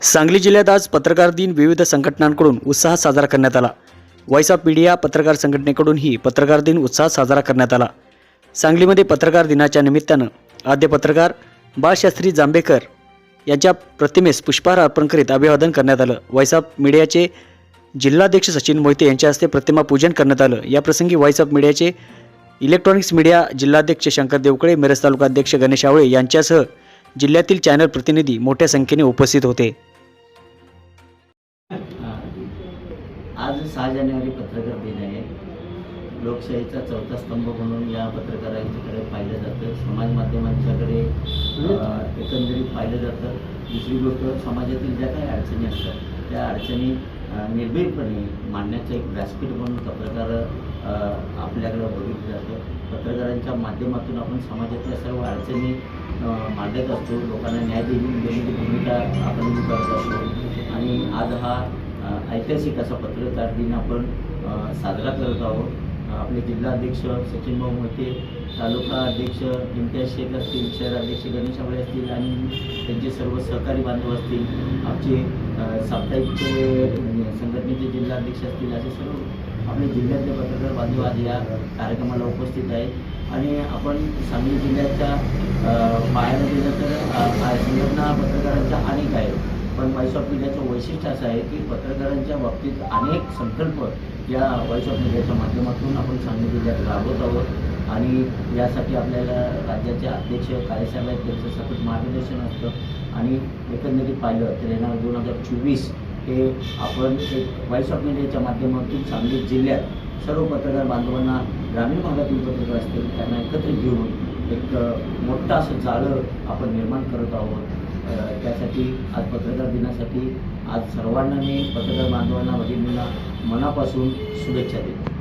सांगली जिल्ह्यात आज पत्रकार दिन विविध संघटनांकडून उत्साहात साजरा करण्यात आला. व्हॉइस ऑफ मीडिया पत्रकार संघटनेकडूनही पत्रकार दिन उत्साहात साजरा करण्यात आला. सांगलीमध्ये पत्रकार दिनाच्या निमित्तानं आद्य पत्रकार बाळशास्त्री जांभेकर यांच्या प्रतिमेस पुष्पहार अर्पण करीत अभिवादन करण्यात आलं. व्हॉइस ऑफ मीडियाचे जिल्हाध्यक्ष सचिन मोहिते यांच्या हस्ते प्रतिमा पूजन करण्यात आलं. याप्रसंगी व्हॉइस ऑफ मीडियाचे इलेक्ट्रॉनिक्स मीडिया जिल्हाध्यक्ष शंकर देवकळे मिरज तालुका अध्यक्ष गणेश आवळे यांच्यासह जिल्ह्यातील चॅनल प्रतिनिधी मोठ्या संख्येने उपस्थित होते. आज सहा जानेवारी पत्रकार दिन आहे. लोकशाहीचा चौथा स्तंभ म्हणून या पत्रकारांच्याकडे पाहिलं जातं. समाज माध्यमांच्याकडे एकंदरीत पाहिलं जातं. दुसरी गोष्ट समाजातील ज्या काही अडचणी असतात त्या अडचणी निर्भयपणे मांडण्याचं एक व्यासपीठ म्हणून पत्रकार आपल्याकडे आपल्याकडं बघितलं जातं. पत्रकारांच्या माध्यमातून आपण समाजातल्या सर्व अडचणी मांडत असतो. लोकांना न्याय देऊन देण्याची भूमिका आपण करत असतो. आज हा ऐतिहासिक असा पत्रकार दिन आपण साजरा करत आहोत. आपले जिल्हाध्यक्ष सचिन भाऊ मोहिते तालुका अध्यक्ष इम्तियाज शेख असतील शहराध्यक्ष गणेश आवळे असतील आणि त्यांचे सर्व सहकारी बांधव असतील आमचे साप्ताहिकचे अ, संघटनेचे जिल्हाध्यक्ष असतील असे सर्व आपले जिल्ह्यातले पत्रकार बांधव आज या कार्यक्रमाला उपस्थित आहेत. आणि आपण सांगली जिल्ह्याच्या पायामध्ये गेलं तर संघटना पत्रकारांच्या व्हॉइस ऑफ मीडियाचं वैशिष्ट्य असं आहे की पत्रकारांच्या बाबतीत अनेक संकल्प या व्हॉइस ऑफ मीडियाच्या माध्यमातून आपण सांगली जिल्ह्यात राबवत आहोत. आणि यासाठी आपल्याला राज्याचे अध्यक्ष काळेसाहेब त्यांचं सतत मार्गदर्शन असतं. आणि एकंदरीत पाहिलं तर येणार दोन हजार चोवीस हे आपण एक व्हॉइस ऑफ मीडियाच्या माध्यमातून सांगली जिल्ह्यात सर्व पत्रकार बांधवांना ग्रामीण भागातील पत्रकार असतील त्यांना एकत्रित घेऊन एक मोठं असं जाळं आपण निर्माण करत आहोत. त्यासाठी आज पत्रकार दिनासाठी आज सर्वांना मी पत्रकार बांधवांना भगिनींना मनापासून शुभेच्छा देतो.